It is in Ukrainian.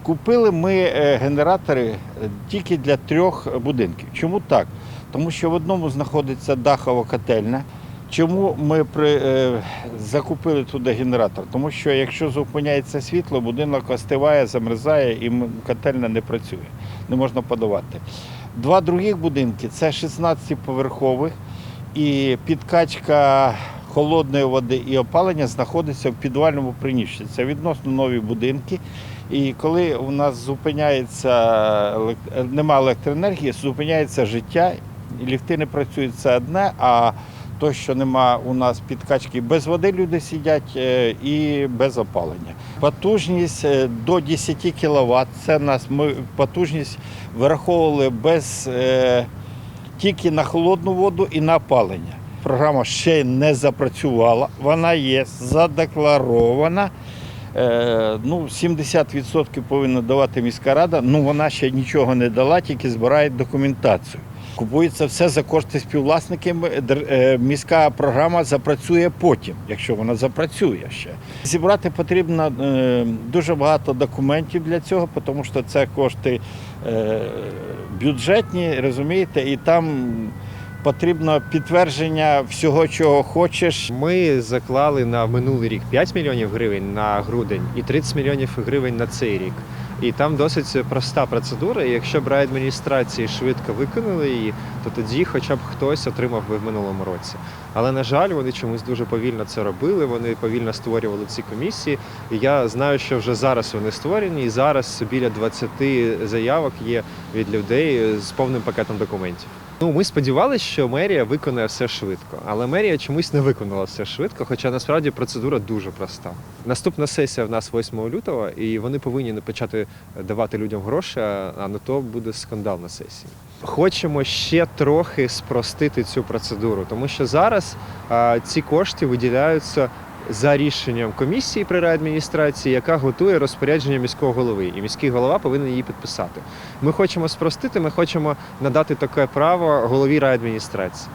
Закупили ми е, генератори е, тільки для трьох будинків. Чому так? Тому що в одному знаходиться дахова котельня. Чому ми при, е, закупили туди генератор? Тому що якщо зупиняється світло, будинок остиває, замерзає і котельня не працює, не можна подавати. Два других будинки це 16-поверхових, і підкачка холодної води і опалення знаходиться в підвальному приміщенні. Це відносно нові будинки. І коли у нас зупиняється елек- нема електроенергії, зупиняється життя, ліфти не працюють це одне, а то, що нема у нас підкачки без води, люди сидять е, і без опалення. Потужність е, до 10 кВт. Це нас ми потужність вираховували без е, тільки на холодну воду і на опалення. Програма ще не запрацювала, вона є задекларована. Е, ну, 70% повинна давати міська рада, ну вона ще нічого не дала, тільки збирає документацію. Купується все за кошти співвласників. Е, Міська програма запрацює потім, якщо вона запрацює ще. Зібрати потрібно е, дуже багато документів для цього, тому що це кошти бюджетні, розумієте, і там потрібно підтвердження всього, чого хочеш. Ми заклали на минулий рік 5 мільйонів гривень на грудень і 30 мільйонів гривень на цей рік. І там досить проста процедура. І якщо б райадміністрації швидко виконали її, то тоді хоча б хтось отримав би в минулому році. Але на жаль, вони чомусь дуже повільно це робили. Вони повільно створювали ці комісії. І я знаю, що вже зараз вони створені, і зараз біля 20 заявок є від людей з повним пакетом документів. Ну, ми сподівалися, що мерія виконає все швидко, але мерія чомусь не виконала все швидко, хоча насправді процедура дуже проста. Наступна сесія в нас 8 лютого, і вони повинні почати давати людям гроші, а не то буде скандал на сесії. Хочемо ще трохи спростити цю процедуру, тому що зараз а, ці кошти виділяються. За рішенням комісії при райадміністрації, яка готує розпорядження міського голови, і міський голова повинен її підписати. Ми хочемо спростити, ми хочемо надати таке право голові райадміністрації.